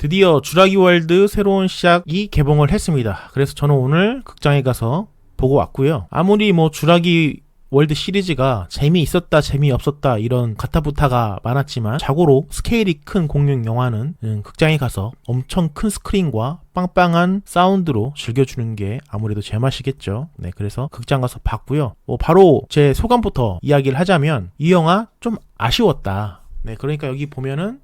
드디어 주라기 월드 새로운 시작이 개봉을 했습니다. 그래서 저는 오늘 극장에 가서 보고 왔고요. 아무리 뭐 주라기 월드 시리즈가 재미있었다 재미없었다 이런 가타부타가 많았지만 자고로 스케일이 큰 공룡 영화는 음, 극장에 가서 엄청 큰 스크린과 빵빵한 사운드로 즐겨주는 게 아무래도 제맛이겠죠. 네, 그래서 극장 가서 봤고요. 뭐 바로 제 소감부터 이야기를 하자면 이 영화 좀 아쉬웠다. 네, 그러니까 여기 보면은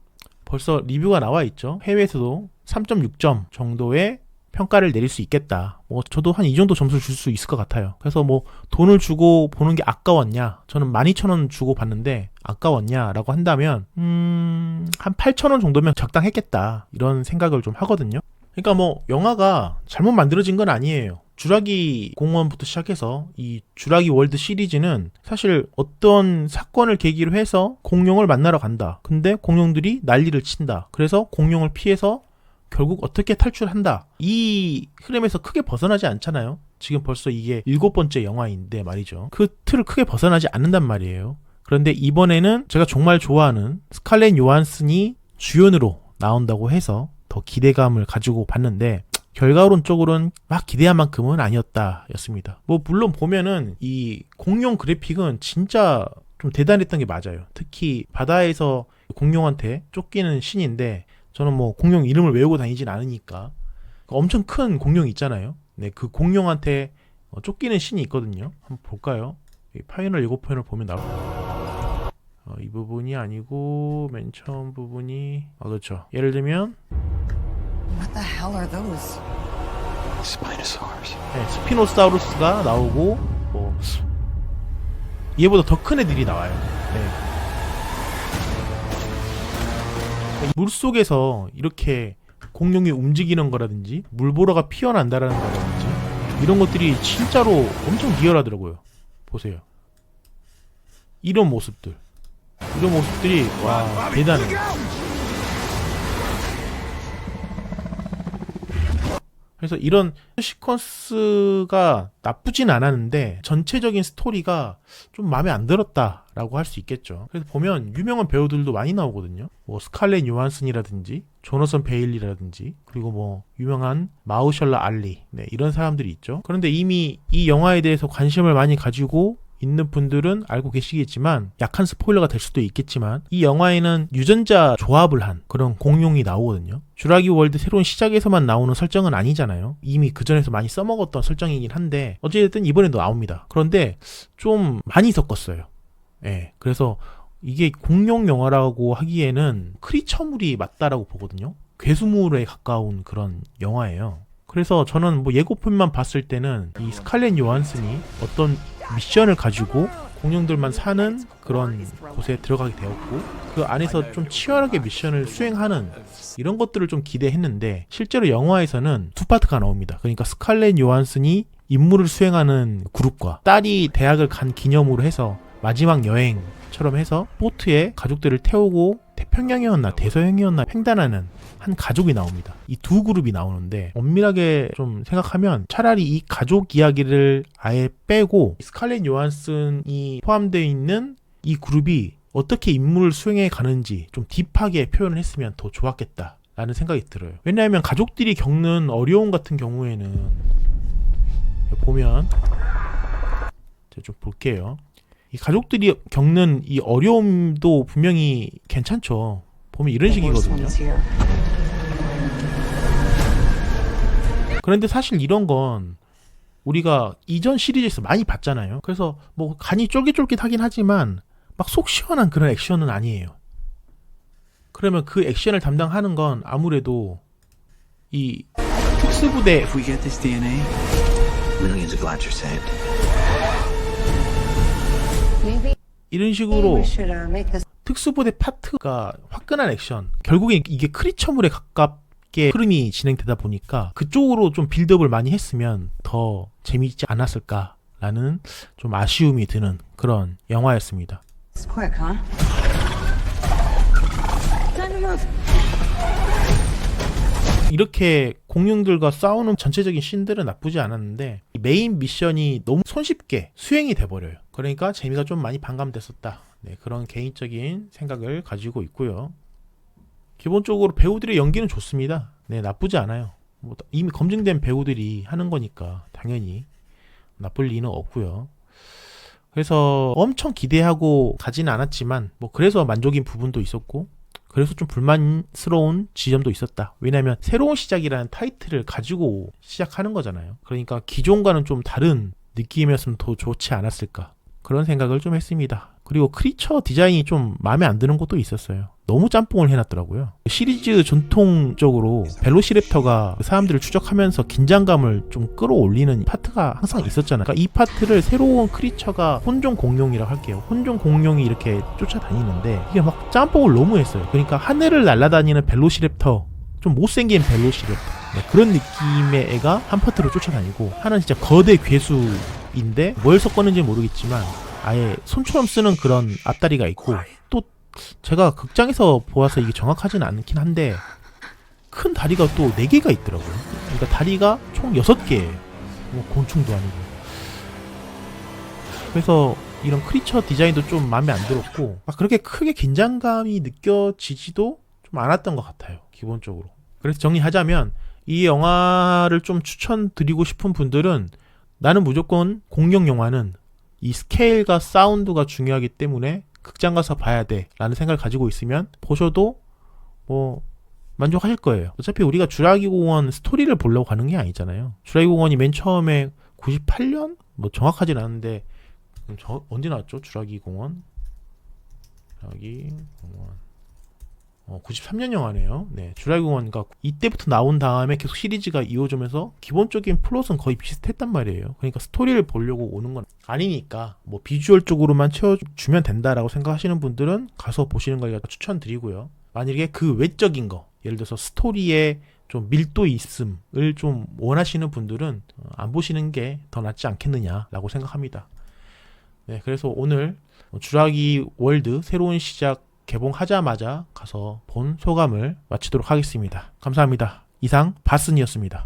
벌써 리뷰가 나와 있죠. 해외에서도 3.6점 정도의 평가를 내릴 수 있겠다. 뭐 저도 한 이 정도 점수를 줄 수 있을 것 같아요. 그래서 뭐 돈을 주고 보는 게 아까웠냐? 저는 12,000원 주고 봤는데 아까웠냐라고 한다면 음, 한 8,000원 정도면 적당했겠다. 이런 생각을 좀 하거든요. 그러니까 뭐 영화가 잘못 만들어진 건 아니에요. 주라기 공원부터 시작해서 이 주라기 월드 시리즈는 사실 어떤 사건을 계기로 해서 공룡을 만나러 간다. 근데 공룡들이 난리를 친다. 그래서 공룡을 피해서 결국 어떻게 탈출한다. 이 흐름에서 크게 벗어나지 않잖아요. 지금 벌써 이게 일곱 번째 영화인데 말이죠. 그 틀을 크게 벗어나지 않는단 말이에요. 그런데 이번에는 제가 정말 좋아하는 스칼렛 요한슨이 주연으로 나온다고 해서 더 기대감을 가지고 봤는데 결과론적으로는 막 기대한 만큼은 아니었다 였습니다. 뭐 물론 보면은 이 공룡 그래픽은 진짜 좀 대단했던 게 맞아요. 특히 바다에서 공룡한테 쫓기는 신인데 저는 뭐 공룡 이름을 외우고 다니진 않으니까 엄청 큰 공룡 있잖아요. 네, 그 공룡한테 어, 쫓기는 신이 있거든요. 한번 볼까요? 이 파이널 예고편을 보면 나올 어, 이 부분이 아니고 맨 처음 부분이 아 그렇죠. 예를 들면 the hell are those? Spinosaurus. 네, 스피노사우루스가 나오고 뭐 얘보다 더 큰 애들이 나와요. 네. 물 속에서 이렇게 공룡이 움직이는 거라든지 물보라가 피어난다라는 거라든지 이런 것들이 진짜로 엄청 리얼하더라고요. 보세요. 이런 모습들. 이런 모습들이 와 대단해. 그래서 이런 시퀀스가 나쁘진 않았는데 전체적인 스토리가 좀 마음에 안 들었다라고 할 수 있겠죠. 그래서 보면 유명한 배우들도 많이 나오거든요. 뭐 스칼렛 요한슨이라든지 조너선 베일리라든지 그리고 뭐 유명한 마우셜라 알리 네, 이런 사람들이 있죠. 그런데 이미 이 영화에 대해서 관심을 많이 가지고 있는 분들은 알고 계시겠지만 약한 스포일러가 될 수도 있겠지만 이 영화에는 유전자 조합을 한 그런 공룡이 나오거든요. 주라기 월드 새로운 시작에서만 나오는 설정은 아니잖아요. 이미 그 전에서 많이 써먹었던 설정이긴 한데 어쨌든 이번에도 나옵니다. 그런데 좀 많이 섞었어요. 예. 그래서 이게 공룡 영화라고 하기에는 크리처물이 맞다라고 보거든요. 괴수물에 가까운 그런 영화예요. 그래서 저는 뭐 예고편만 봤을 때는 이 스칼렛 요한슨이 어떤 미션을 가지고 공룡들만 사는 그런 곳에 들어가게 되었고 그 안에서 좀 치열하게 미션을 수행하는 이런 것들을 좀 기대했는데 실제로 영화에서는 두 파트가 나옵니다. 그러니까 스칼렛 요한슨이 임무를 수행하는 그룹과 딸이 대학을 간 기념으로 해서 마지막 여행처럼 해서 보트에 가족들을 태우고 태평양이었나 대서양이었나 횡단하는 한 가족이 나옵니다. 이 두 그룹이 나오는데 엄밀하게 좀 생각하면 차라리 이 가족 이야기를 아예 빼고 스칼렛 요한슨이 포함되어 있는 이 그룹이 어떻게 임무를 수행해 가는지 좀 딥하게 표현을 했으면 더 좋았겠다. 라는 생각이 들어요. 왜냐하면 가족들이 겪는 어려움 같은 경우에는 보면 제가 좀 볼게요. 이 가족들이 겪는 이 어려움도 분명히 괜찮죠. 보면 이런 식이거든요. 그런데 사실 이런 건 우리가 이전 시리즈에서 많이 봤잖아요. 그래서 뭐 간이 쫄깃쫄깃하긴 하지만 막 속 시원한 그런 액션은 아니에요. 그러면 그 액션을 담당하는 건 아무래도 이 특수부대 이런 식으로 특수부대 파트가 화끈한 액션 결국에 이게 크리처물에 가깝게 흐름이 진행되다 보니까 그쪽으로 좀 빌드업을 많이 했으면 더 재미있지 않았을까라는 좀 아쉬움이 드는 그런 영화였습니다. 이렇게 공룡들과 싸우는 전체적인 씬들은 나쁘지 않았는데 이 메인 미션이 너무 손쉽게 수행이 돼버려요. 그러니까 재미가 좀 많이 반감됐었다. 네, 그런 개인적인 생각을 가지고 있고요. 기본적으로 배우들의 연기는 좋습니다. 네, 나쁘지 않아요. 뭐 이미 검증된 배우들이 하는 거니까 당연히 나쁠 리는 없고요. 그래서 엄청 기대하고 가지는 않았지만 뭐 그래서 만족인 부분도 있었고 그래서 좀 불만스러운 지점도 있었다. 왜냐하면 새로운 시작이라는 타이틀을 가지고 시작하는 거잖아요. 그러니까 기존과는 좀 다른 느낌이었으면 더 좋지 않았을까 그런 생각을 좀 했습니다. 그리고 크리처 디자인이 좀 마음에 안 드는 것도 있었어요. 너무 짬뽕을 해놨더라고요. 시리즈 전통적으로 벨로시랩터가 사람들을 추적하면서 긴장감을 좀 끌어올리는 파트가 항상 있었잖아요. 그러니까 이 파트를 새로운 크리처가 혼종 공룡이라고 할게요. 혼종 공룡이 이렇게 쫓아다니는데 이게 막 짬뽕을 너무 했어요. 그러니까 하늘을 날아다니는 벨로시랩터 좀 못생긴 벨로시랩터 네, 그런 느낌의 애가 한 파트로 쫓아다니고 하나는 진짜 거대 괴수인데 뭘 섞었는지 무르겠지만 아예 손처럼 쓰는 그런 앞다리가 있고 또 제가 극장에서 보아서 이게 정확하지는 않긴 한데 큰 다리가 또 4개가 있더라고요. 그러니까 다리가 총 6개예요. 뭐 곤충도 아니고. 그래서 이런 크리처 디자인도 좀 마음에 안 들었고 막 그렇게 크게 긴장감이 느껴지지도 좀 않았던 것 같아요. 기본적으로. 그래서 정리하자면 이 영화를 좀 추천드리고 싶은 분들은 나는 무조건 공룡 영화는 이 스케일과 사운드가 중요하기 때문에 극장 가서 봐야 돼 라는 생각을 가지고 있으면 보셔도 뭐 만족하실 거예요. 어차피 우리가 주라기 공원 스토리를 보려고 가는 게 아니잖아요. 주라기 공원이 맨 처음에 98년? 뭐 정확하진 않은데 음, 저 언제 나왔죠? 주라기 공원? 주라기 공원 어, 93년 영화네요. 네, 그러니까 이때부터 나온 다음에 계속 시리즈가 이어지면서 기본적인 플롯은 거의 비슷했단 말이에요. 그러니까 스토리를 보려고 오는 건 아니니까 뭐 비주얼 쪽으로만 채워주면 된다라고 생각하시는 분들은 가서 보시는 걸 추천드리고요. 만약에 그 외적인 거, 예를 들어서 스토리에 좀 밀도 있음을 좀 원하시는 분들은 어, 안 보시는 게 더 낫지 않겠느냐라고 생각합니다. 네, 그래서 오늘 주라기 월드 새로운 시작 개봉하자마자 가서 본 소감을 마치도록 하겠습니다. 감사합니다. 이상 바슨이었습니다.